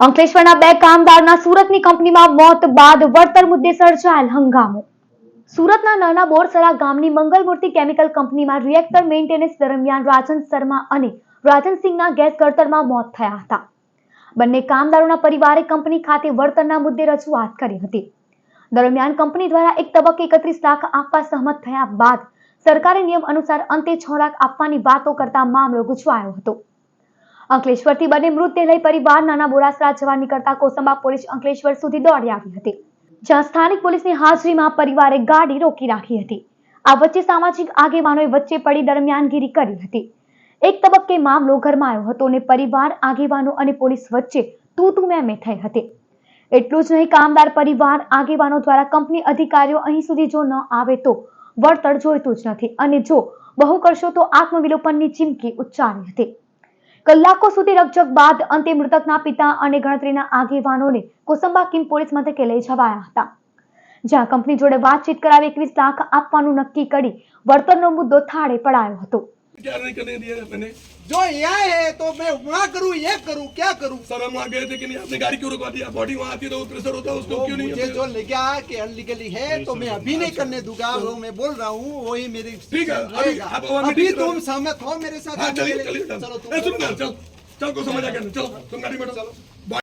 અંકલેશ્વરના બે કામદારના સુરતની કંપનીમાં મોત બાદ વળતર મુદ્દે સર્જાયેલ હંગામો. સુરતના નાના બોરસરા ગામની મંગલમૂર્તિ કેમિકલ કંપનીમાં રિએક્ટર મેન્ટેનન્સ દરમિયાન રાજન શર્મા અને રાજનસિંહના ગેસ ગળતરમાં મોત થયા હતા. બંને કામદારોના પરિવારે કંપની ખાતે વળતરના મુદ્દે રજૂઆત કરી હતી. દરમિયાન કંપની દ્વારા એક તબક્કે એકત્રીસ લાખ આપવા સહમત થયા બાદ સરકારી નિયમ અનુસાર અંતે છ લાખ આપવાની વાતો કરતા મામલો ગુચવાયો હતો. અંકલેશ્વરથી બંને મૃતદેહ લઈ પરિવાર નાના બોરાસરા જવા નીકળતા કોસંબા પોલીસ અંકલેશ્વર સુધી દોડી આવી હતી. જ્યાં સ્થાનિક પોલીસની હાજરીમાં પરિવારે ગાડી રોકી રાખી હતી. આ વચ્ચે સામાજિક આગેવાનોએ વચ્ચે પડી દરમિયાનગીરી કરી હતી. એક તબક્કે મામલો ગરમાયો હતો અને પરિવાર, આગેવાનો અને પોલીસ વચ્ચે તું તું મેં મેં થઈ હતી. એટલું જ નહીં, કામદાર પરિવાર, આગેવાનો દ્વારા કંપની અધિકારીઓ અહીં સુધી જો ન આવે તો વળતર જોઈતું જ નથી. અને જો બહુ કરશો તો આત્મવિલોપનની ચીમકી ઉચ્ચારી હતી. કલાકો સુધી રકઝક બાદ અંતે મૃતકના પિતા અને ગણતરીના આગેવાનોને કોસંબા કિમ પોલીસ મથકે લઈ જવાયા હતા. જ્યાં કંપની જોડે વાતચીત કરાવી એકવીસ લાખ આપવાનું નક્કી કરી વળતરનો મુદ્દો થાળે પડાયો હતો. क्या नहीं करने दिया मैंने जो यहाँ है तो मैं वहाँ करूँ ये करूँ क्या करूँ सर हम वहाँ गए थे कि नहीं आपने गाड़ी क्यों रुकवा दिया बॉडी वहाँ आती है तो प्रेशर होता है उसको तो क्यों नहीं मुझे अपने- जो लगा कि अनलीगली है तो मैं अभी नहीं करने दूंगा वो मैं बोल रहा हूँ वही मेरी ठीक है, decision अभी रहेगा। आप वो अभी meeting तुम करो। सहमत हो मेरे साथ हाँ आने चलिए के लिए? चलिए चलो चलो तुम सुन ना चल चल को समझ आ गया चलो तुम गाड़ी में बैठो